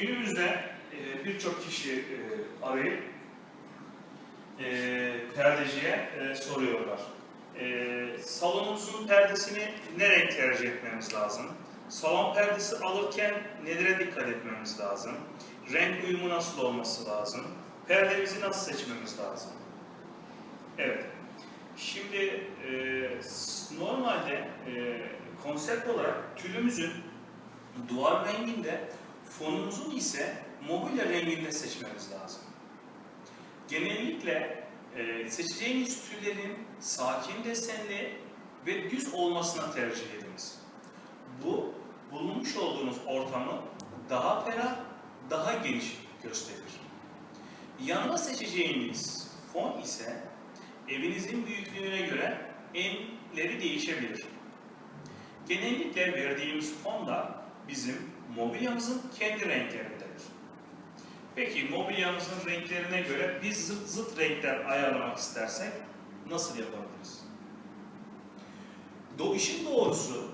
günümüzde e, birçok kişi e, arayıp e, perdeciye e, soruyorlar. E, salonumuzun perdesini ne renk tercih etmemiz lazım? Salon perdesi alırken nelere dikkat etmemiz lazım? Renk uyumu nasıl olması lazım? Perdemizi nasıl seçmemiz lazım? Evet. Şimdi e, normalde e, konsept olarak tülümüzün duvar renginde, fonumuzun ise mobilya renginde seçmemiz lazım. Genellikle e, seçeceğiniz tüllerin sakin desenli ve düz olmasına tercih ediniz. Bu, bulunmuş olduğunuz ortamı daha ferah, daha geniş gösterir. Yanına seçeceğiniz fon ise evinizin büyüklüğüne göre enleri değişebilir. Genellikle verdiğimiz fon da bizim mobilyamızın kendi renklerindedir. Peki mobilyamızın renklerine göre biz zıt zıt renkler ayarlamak istersek nasıl yapabiliriz? Do işin doğrusu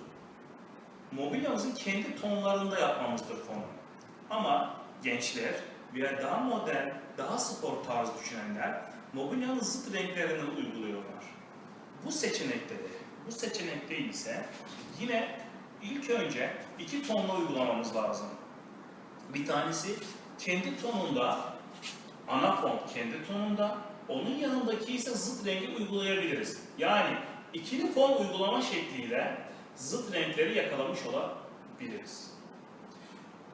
mobilyamızın kendi tonlarında yapmamızdır fonu. Ama gençler veya daha modern, daha spor tarzı düşünenler mobilyanın zıt renklerini uyguluyorlar. Bu seçenekte de, bu seçenekte ise yine ilk önce iki tonla uygulamamız lazım. Bir tanesi kendi tonunda, ana fon kendi tonunda, onun yanındaki ise zıt rengi uygulayabiliriz. Yani ikili fon uygulama şekliyle zıt renkleri yakalamış olabiliriz.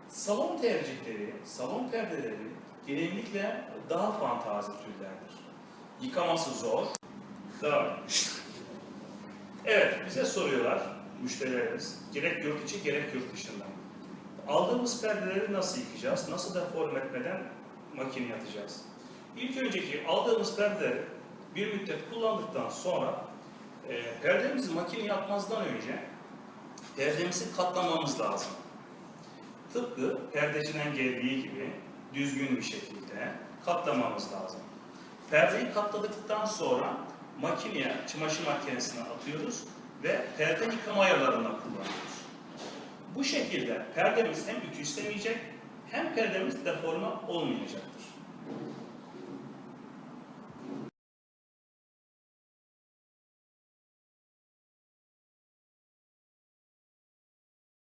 Salon tercihleri, salon perdeleri genellikle daha fantazi türlerdir. Yıkaması zor. Devam. Evet, bize soruyorlar müşterilerimiz. Gerek yurt içi gerek yurt dışından. Aldığımız perdeleri nasıl yıkayacağız? Nasıl deform etmeden makineye atacağız? İlk önceki aldığımız perdeleri bir müddet kullandıktan sonra e, perdemizi makineye atmazdan önce perdemizi katlamamız lazım. Tıpkı perdeciden geldiği gibi düzgün bir şekilde katlamamız lazım. Perdeyi katladıktan sonra makineye, çamaşır makinesine atıyoruz ve perde yıkama ayarlarında kullanıyoruz. Bu şekilde perdemiz hem ütü istemeyecek hem perdemiz deforme olmayacaktır.